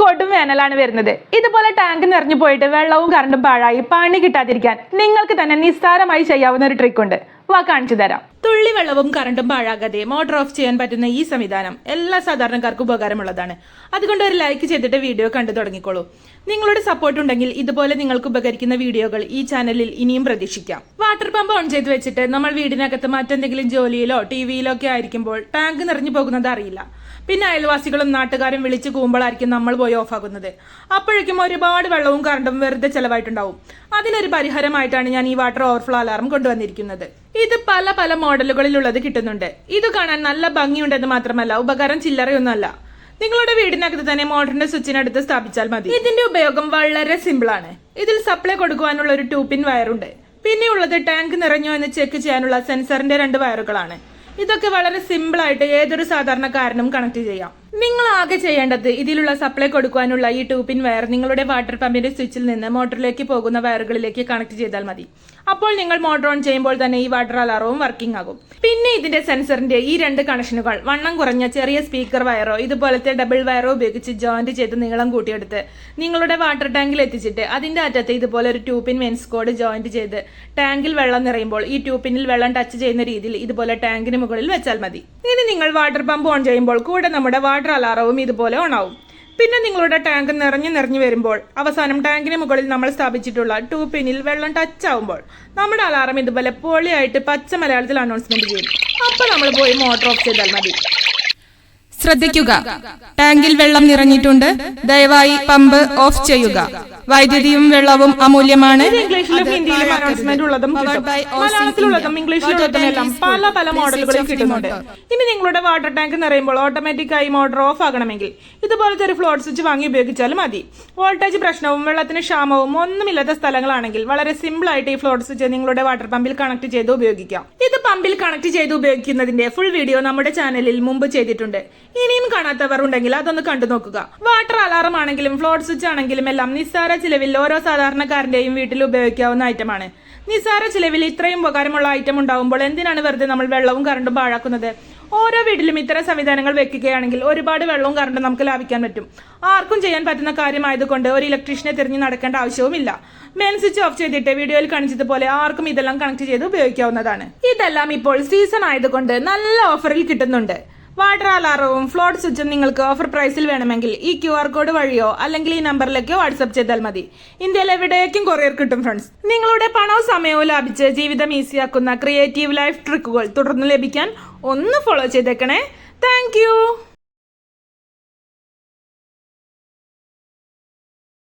കൊടും വേനലാണ് വരുന്നത്. ഇതുപോലെ ടാങ്ക് നിറഞ്ഞു പോയിട്ട് വെള്ളവും കറണ്ടും പാഴായി പണി കിട്ടാതിരിക്കാൻ നിങ്ങൾക്ക് തന്നെ നിസ്സാരമായി ചെയ്യാവുന്ന ഒരു ട്രിക്ക് ഉണ്ട്. വാ കാണിച്ചു തരാം. തുള്ളി വെള്ളവും കറണ്ടും പാഴാകാതെ മോട്ടർ ഓഫ് ചെയ്യാൻ പറ്റുന്ന ഈ സംവിധാനം എല്ലാ സാധാരണക്കാർക്കും ഉപകാരമുള്ളതാണ്. അതുകൊണ്ട് ഒരു ലൈക്ക് ചെയ്തിട്ട് വീഡിയോ കണ്ടു തുടങ്ങിക്കോളൂ. നിങ്ങളുടെ സപ്പോർട്ട് ഉണ്ടെങ്കിൽ ഇതുപോലെ നിങ്ങൾക്ക് ഉപകരിക്കുന്ന വീഡിയോകൾ ഈ ചാനലിൽ ഇനിയും പ്രതീക്ഷിക്കാം. വാട്ടർ പമ്പ് ഓൺ ചെയ്ത് വെച്ചിട്ട് നമ്മൾ വീടിനകത്ത് മറ്റെന്തെങ്കിലും ജോലിയിലോ ടി വിയിലോ ഒക്കെ ആയിരിക്കുമ്പോൾ ടാങ്ക് നിറഞ്ഞു പോകുന്നത് അറിയില്ല. പിന്നെ അയൽവാസികളും നാട്ടുകാരും വിളിച്ച് കൂമ്പോളായിരിക്കും നമ്മൾ പോയി ഓഫാക്കുന്നത് അപ്പോഴേക്കും ഒരുപാട് വെള്ളവും കറണ്ടും വെറുതെ ചെലവായിട്ടുണ്ടാവും. അതിനൊരു പരിഹാരമായിട്ടാണ് ഞാൻ ഈ വാട്ടർ ഓവർഫ്ലോ അലാറം കൊണ്ടുവന്നിരിക്കുന്നത്. ഇത് പല പല മോഡലുകളിലുള്ളത് കിട്ടുന്നുണ്ട്. ഇത് കാണാൻ നല്ല ഭംഗിയുണ്ടെന്ന് മാത്രമല്ല ഉപകാരം ചില്ലറയൊന്നുമല്ല. നിങ്ങളുടെ വീടിനകത്ത് തന്നെ മോട്ടറിന്റെ സ്വിച്ചിനടുത്ത് സ്ഥാപിച്ചാൽ മതി. ഇതിന്റെ ഉപയോഗം വളരെ സിമ്പിൾ ആണ്. ഇതിൽ സപ്ലൈ കൊടുക്കുവാനുള്ള ഒരു ടൂ പിൻ പിന്നെ ഉള്ളത് ടാങ്ക് നിറഞ്ഞോ എന്ന് ചെക്ക് ചെയ്യാനുള്ള സെൻസറിന്റെ രണ്ട് വയറുകളാണ് ഇതൊക്കെ വളരെ സിമ്പിൾ ആയിട്ട് ഏതൊരു സാധാരണക്കാരനും കണക്ട് ചെയ്യാം. നിങ്ങൾ ആകെ ചെയ്യേണ്ടത് ഇതിലുള്ള സപ്ലൈ കൊടുക്കുവാനുള്ള ഈ ട്യൂബിൻ വയർ നിങ്ങളുടെ വാട്ടർ പമ്പിന്റെ സ്വിച്ചിൽ നിന്ന് മോട്ടറിലേക്ക് പോകുന്ന വയറുകളിലേക്ക് കണക്ട് ചെയ്താൽ മതി. അപ്പോൾ നിങ്ങൾ മോട്ടർ ഓൺ ചെയ്യുമ്പോൾ തന്നെ ഈ വാട്ടർ അലാറവും വർക്കിംഗ് ആകും. പിന്നെ ഇതിന്റെ സെൻസറിന്റെ ഈ രണ്ട് കണക്ഷനുകൾ വണ്ണം കുറഞ്ഞ ചെറിയ സ്പീക്കർ വയറോ ഇതുപോലത്തെ ഡബിൾ വയറോ ഉപയോഗിച്ച് ജോയിന്റ് ചെയ്ത് നീളം കൂട്ടിയെടുത്ത് നിങ്ങളുടെ വാട്ടർ ടാങ്കിൽ എത്തിച്ചിട്ട് അതിന്റെ അറ്റത്ത് ഇതുപോലെ ഒരു ട്യൂപ്പിൻ മെൻസ് കോഡ് ജോയിന്റ് ചെയ്ത് ടാങ്കിൽ വെള്ളം നിറയുമ്പോൾ ഈ ട്യൂപ്പിനിൽ വെള്ളം ടച്ച് ചെയ്യുന്ന രീതിയിൽ ഇതുപോലെ ടാങ്കിന് മുകളിൽ വെച്ചാൽ മതി. ഇനി നിങ്ങൾ വാട്ടർ പമ്പ് ഓൺ ചെയ്യുമ്പോൾ കൂടെ നമ്മുടെ വാട്ടർ അലാറവും ഇതുപോലെ ഓൺ ആവും. പിന്നെ നിങ്ങളുടെ ടാങ്ക് നിറഞ്ഞു നിറഞ്ഞു വരുമ്പോൾ അവസാനം ടാങ്കിന് മുകളിൽ നമ്മൾ സ്ഥാപിച്ചിട്ടുള്ള ടൂ പിന്നിൽ വെള്ളം ടച്ച് ആവുമ്പോൾ നമ്മുടെ അലാറം ഇതുപോലെ പൊളിയായിട്ട് പച്ച മലയാളത്തിൽ അനൗൺസ്മെന്റ് ചെയ്യും. അപ്പൊ നമ്മൾ പോയി മോട്ടോർ ഓഫ് ചെയ്താൽ മതി. ശ്രദ്ധിക്കുക. ടാങ്കിൽ വെള്ളം നിറഞ്ഞിട്ടുണ്ട്. ദയവായി പമ്പ് ഓഫ് ചെയ്യുക. വൈദ്യുതിയും വെള്ളവും അമൂല്യമാണ്. ഇംഗ്ലീഷിലും ഹിന്ദിയിലും അനൗൺസ്മെന്റ് ഉള്ളതും കിട്ടും. മലയാളത്തിലുള്ളതും ഇംഗ്ലീഷിലുള്ളതും എല്ലാം പല പല മോഡലുകളും കിട്ടുന്നുണ്ട്. ഇനി നിങ്ങളുടെ വാട്ടർ ടാങ്ക് നിറയുമ്പോൾ ഓട്ടോമാറ്റിക് ആയി മോട്ടോർ ഓഫ് ആകണമെങ്കിൽ ഇതുപോലത്തെ ഒരു ഫ്ലോട്ട് സ്വിച്ച് വാങ്ങി ഉപയോഗിച്ചാലും മതി. വോൾട്ടേജ് പ്രശ്നവും വെള്ളത്തിന് ക്ഷാമവും ഒന്നുമില്ലാത്ത സ്ഥലങ്ങളാണെങ്കിൽ വളരെ സിമ്പിൾ ആയിട്ട് ഈ ഫ്ലോട്ട് സ്വിച്ച് നിങ്ങളുടെ വാട്ടർ പമ്പിൽ കണക്ട് ചെയ്ത് ഉപയോഗിക്കാം. ഇത് പമ്പിൽ കണക്ട് ചെയ്ത് ഉപയോഗിക്കുന്നതിന്റെ ഫുൾ വീഡിയോ നമ്മുടെ ചാനലിൽ മുമ്പ് ചെയ്തിട്ടുണ്ട്. ഇനിയും കാണാത്തവർ ഉണ്ടെങ്കിൽ അതൊന്ന് കണ്ടു നോക്കുക. വാട്ടർ അലാറം ആണെങ്കിലും ഫ്ലോട്ട് സ്വിച്ച് ആണെങ്കിലും എല്ലാം നിസ്സാര ചിലവിൽ ഓരോ സാധാരണക്കാരന്റെയും വീട്ടിൽ ഉപയോഗിക്കാവുന്ന ഐറ്റമാണ്. നിസ്സാര ചിലവിൽ ഇത്രയും ഉപകാരമുള്ള ഐറ്റം ഉണ്ടാവുമ്പോൾ എന്തിനാണ് വെറുതെ നമ്മൾ വെള്ളവും കറണ്ടും പാഴാക്കുന്നത്? ഓരോ വീട്ടിലും ഇത്തരം സംവിധാനങ്ങൾ വെക്കുകയാണെങ്കിൽ ഒരുപാട് വെള്ളവും കറണ്ടും നമുക്ക് ലാഭിക്കാൻ പറ്റും. ആർക്കും ചെയ്യാൻ പറ്റുന്ന കാര്യമായതുകൊണ്ട് ഒരു ഇലക്ട്രീഷ്യനെ തിരിഞ്ഞു നടക്കേണ്ട ആവശ്യവുമില്ല. മെയിൻ സ്വിച്ച് ഓഫ് ചെയ്തിട്ട് വീഡിയോയിൽ കാണിച്ചതുപോലെ ആർക്കും ഇതെല്ലാം കണക്ട് ചെയ്ത് ഉപയോഗിക്കാവുന്നതാണ്. ഇതെല്ലാം ഇപ്പോൾ സീസൺ ആയതുകൊണ്ട് നല്ല ഓഫറിൽ കിട്ടുന്നുണ്ട്. വാട്ടർ അലാറവും ഫ്ലോട്ട് സ്വിച്ചും നിങ്ങൾക്ക് ഓഫർ പ്രൈസിൽ വേണമെങ്കിൽ ഈ ക്യു ആർ കോഡ് വഴിയോ അല്ലെങ്കിൽ ഈ നമ്പറിലേക്കോ വാട്സ്ആപ്പ് ചെയ്താൽ മതി. ഇന്ത്യയിൽ എവിടേക്കും കൊറിയർ കിട്ടും ഫ്രണ്ട്സ് നിങ്ങളുടെ പണവും സമയവും ലാഭിച്ച് ജീവിതം ഈസിയാക്കുന്ന ക്രിയേറ്റീവ് ലൈഫ് ട്രിക്കുകൾ തുടർന്ന് ലഭിക്കാൻ ഒന്ന് ഫോളോ ചെയ്തേക്കണേ. താങ്ക്